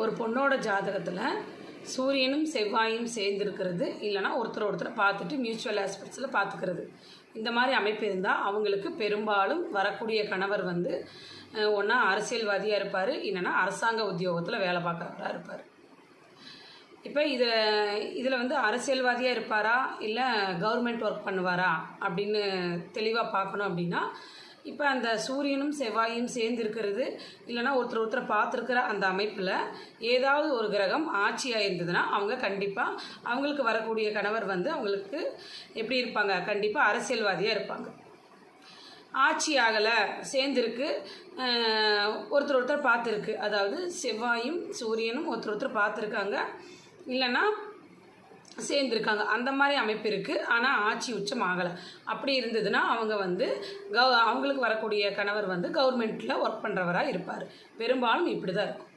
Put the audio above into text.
ஒரு பொண்ணோட ஜாதகத்தில் சூரியனும் செவ்வாயும் சேர்ந்துருக்கிறது. இல்லைனா ஒருத்தர் ஒருத்தரை பார்த்துட்டு மியூச்சுவல் ஆஸ்பெக்ட்ஸில் பார்த்துக்கிறது. இந்த மாதிரி அமைப்பு இருந்தால் அவங்களுக்கு பெரும்பாலும் வரக்கூடிய கணவர் வந்து ஒன்றா அரசியல்வாதியாக இருப்பார் இல்லைன்னா அரசாங்க உத்தியோகத்தில் வேலை பார்க்குறவராக இருப்பார். இப்போ இதில் இதில் வந்து அரசியல்வாதியாக இருப்பாரா? இல்லை கவர்மெண்ட் ஒர்க் பண்ணுவாரா? அப்படின்னு தெளிவாக பார்க்கணும் அப்படின்னா இப்போ அந்த சூரியனும் செவ்வாயும் சேர்ந்துருக்கிறது. இல்லைனா ஒருத்தர் ஒருத்தரை பார்த்துருக்கிற அந்த அமைப்பில் ஏதாவது ஒரு கிரகம் ஆட்சியாக இருந்ததுன்னா அவங்க கண்டிப்பாக அவங்களுக்கு வரக்கூடிய கணவர் வந்து அவங்களுக்கு எப்படி இருப்பாங்க? கண்டிப்பாக அரசியல்வாதியாக இருப்பாங்க. ஆட்சி ஆகலை சேர்ந்துருக்கு. ஒருத்தர் ஒருத்தர் பார்த்துருக்கு. அதாவது செவ்வாயும் சூரியனும் ஒருத்தர் ஒருத்தர் பார்த்துருக்காங்க. இல்லைன்னா சேர்ந்துருக்காங்க. அந்த மாதிரி அமைப்பு இருக்குது ஆனால் ஆட்சி உச்சம் ஆகலை. அப்படி இருந்ததுன்னா அவங்க வந்து கவ அவங்களுக்கு வரக்கூடிய கணவர் வந்து கவர்மெண்ட்டில் ஒர்க் பண்ணுறவராக இருப்பார். பெரும்பாலும் இப்படி தான் இருக்கும்.